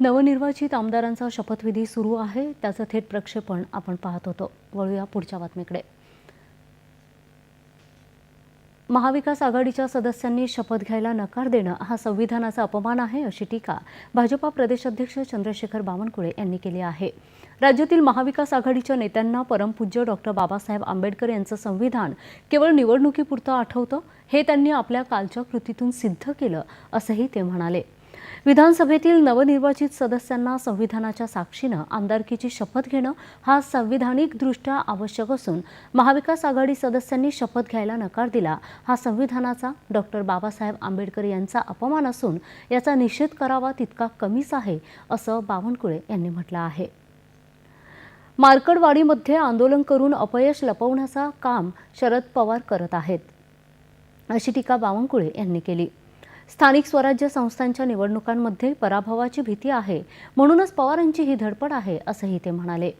नवनिर्वाचित आमदारांचा शपथविधी सुरू आहे. त्याचं थेट प्रक्षेपण आपण पाहत होतो. वळूया पुढच्या बातमीकडे. महाविकास आघाडीच्या सदस्यांनी शपथ घ्यायला नकार देणं हा संविधानाचा अपमान आहे अशी टीका भाजपा प्रदेशाध्यक्ष चंद्रशेखर बावनकुळे यांनी केली आहे. राज्यातील महाविकास आघाडीच्या नेत्यांना परमपूज्य डॉक्टर बाबासाहेब आंबेडकर यांचं संविधान केवळ निवडणुकीपुरतं आठवतं? हे त्यांनी आपल्या कालच्या कृतीतून सिद्ध केलं असंही ते म्हणाले. विधानसभेतील नवनिर्वाचित सदस्यांना संविधानाच्या साक्षीनं आमदारकीची शपथ घेणं हा संविधानिकदृष्ट्या आवश्यक असून महाविकास आघाडी सदस्यांनी शपथ घ्यायला नकार दिला हा संविधानाचा डॉक्टर बाबासाहेब आंबेडकर यांचा अपमान असून याचा निषेध करावा तितका कमीच आहे असं बावनकुळे यांनी म्हटलं आहे. मार्कडवाडीमध्ये आंदोलन करून अपयश लपवण्याचा काम शरद पवार करत आहेत अशी टीका बावनकुळे यांनी केली. स्थानिक स्वराज्य संस्थांच्या निवडणुकांमध्ये पराभवाची भीती आहे. म्हणूनच पवारांची ही धडपड आहे असंही ते म्हणाले.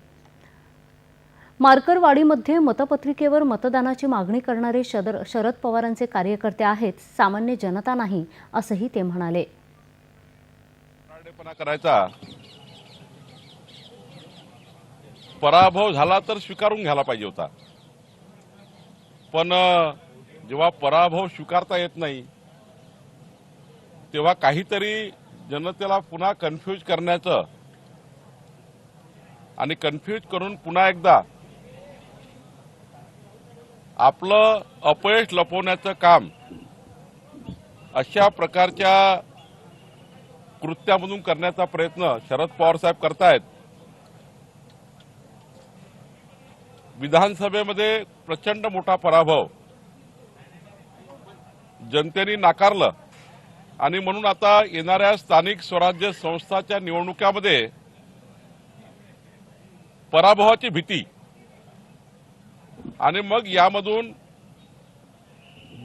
मार्करवाडीमध्ये मतपत्रिकेवर मतदानाची मागणी करणारे शदर शरद पवारांचे कार्यकर्ते आहेत सामान्य जनता नाही असंही ते म्हणाले. करायचा. पराभव झाला तर स्वीकारून घ्यायला पाहिजे होता. पण जेव्हा पराभव स्वीकारता येत नाही तेव्हा काहीतरी जनतेला पुन्हा कन्फ्यूज करण्याचं आणि कन्फ्यूज करून पुन्हा एकदा आपलं अपयश लपवण्याचं काम अशा प्रकारच्या कृत्यामधून करण्याचा प्रयत्न शरद पवार साहेब करतायत. विधानसभेमध्ये प्रचंड मोठा पराभव. जनतेने नाकारलं. आणि म्हणून आता येणाऱ्या स्थानिक स्वराज्य संस्थाच्या निवडणुकामध्ये पराभवाची भीती. आणि मग यामधून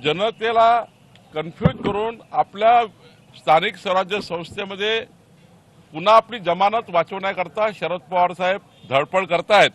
जनतेला कन्फ्यूज करून आपल्या स्थानिक स्वराज्य संस्थेमध्ये पुन्हा आपली जमानत वाचवण्याकरता शरद पवार साहेब धडपड करतायत.